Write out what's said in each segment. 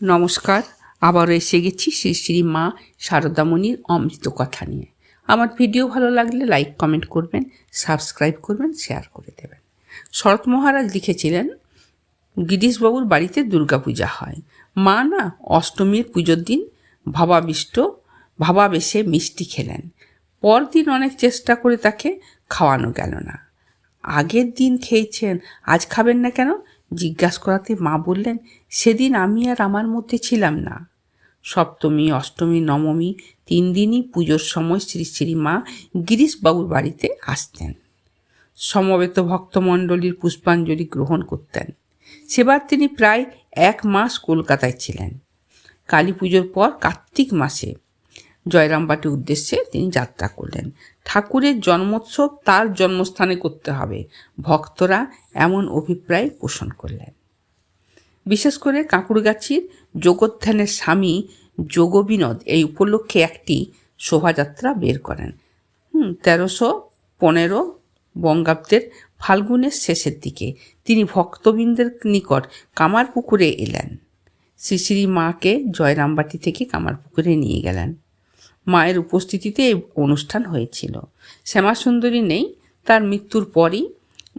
নমস্কার, আবারও এসে গেছি শ্রী শ্রী মা শারদামণির অমৃত কথা নিয়ে। আমার ভিডিও ভালো লাগলে লাইক, কমেন্ট করবেন, সাবস্ক্রাইব করবেন, শেয়ার করে দেবেন। শরৎ মহারাজ লিখেছিলেন, গিরিশবাবুর বাড়িতে দুর্গাপূজা হয়। মা না অষ্টমীর পুজোর দিন ভাবাবিষ্ট, ভাবাবেশে মিষ্টি খেলেন। পরদিন অনেক চেষ্টা করে তাকে খাওয়ানো গেল না। আগের দিন খেয়েছেন, আজ খাবেন না কেন? জিজ্ঞাসা করাতে মা বললেন, সেদিন আমি আর আমার মধ্যে ছিলাম না। সপ্তমী, অষ্টমী, নবমী তিন দিনই পুজোর সময় শ্রী শ্রী মা গিরিশবাবুর বাড়িতে আসতেন। সমবেত ভক্তমণ্ডলীর পুষ্পাঞ্জলি গ্রহণ করতেন। সেবার তিনি প্রায় এক মাস কলকাতায় ছিলেন। কালী পুজোর পর কার্তিক মাসে জয়রামবাটির উদ্দেশ্যে তিনি যাত্রা করলেন। ঠাকুরের জন্মোৎসব তার জন্মস্থানে করতে হবে। ভক্তরা এমন অভিপ্রায় পোষণ করলেন। বিশেষ করে কাঁকুড়গাছির যোগোত্থানের স্বামী যোগবিনোদ এই উপলক্ষে একটি শোভাযাত্রা বের করেন। হুম, তেরোশো পনেরো বঙ্গাব্দের ফাল্গুনের শেষের দিকে তিনি ভক্তবৃন্দের নিকট কামারপুকুরে এলেন। শ্রী শ্রী মাকে জয়রামবাটি থেকে কামারপুকুরে নিয়ে গেলেন। মায়ের উপস্থিতিতে এই অনুষ্ঠান হয়েছিল। শ্যামাসুন্দরী নেই তার মৃত্যুর পরই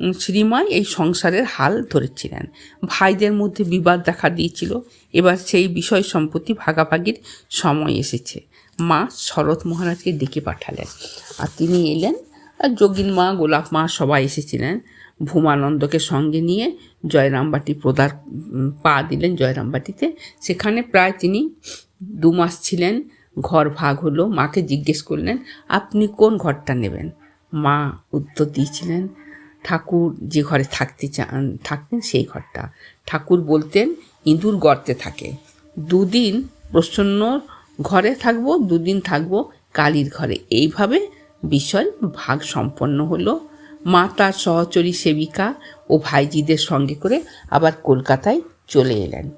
উম, শ্রীমাই এই সংসারের হাল ধরেছিলেন। ভাইদের মধ্যে বিবাদ দেখা দিয়েছিল। এবার সেই বিষয় সম্পত্তি ভাগাভাগির সময় এসেছে। মা শরৎ মহারাজকে ডেকে পাঠালেন। আর তিনি এলেন। আর যোগিন মা গোলাপ মা সবাই এসেছিলেন। ভূমানন্দকে সঙ্গে নিয়ে জয়রামবাটি প্রদার পা দিলেন জয়রামবাটিতে। সেখানে প্রায় তিনি দু মাস ছিলেন। ঘর ভাগ হলো, মাকে জিজ্ঞেস করলেন, আপনি কোন ঘরটা নেবেন? মা উত্তর দিয়েছিলেন, ঠাকুর যে ঘরে থাকতে চান, থাকতেন সেই ঘরটা। ঠাকুর বলতেন, ইঁদুর গর্তে থাকে। দুদিন প্রসন্ন ঘরে থাকব, দুদিন থাকব কালীর ঘরে। এইভাবে বিষয় ভাগ সম্পন্ন হলো। মা তার সহচরী সেবিকা ও ভাইজিদের সঙ্গে করে আবার কলকাতায় চলে এলেন।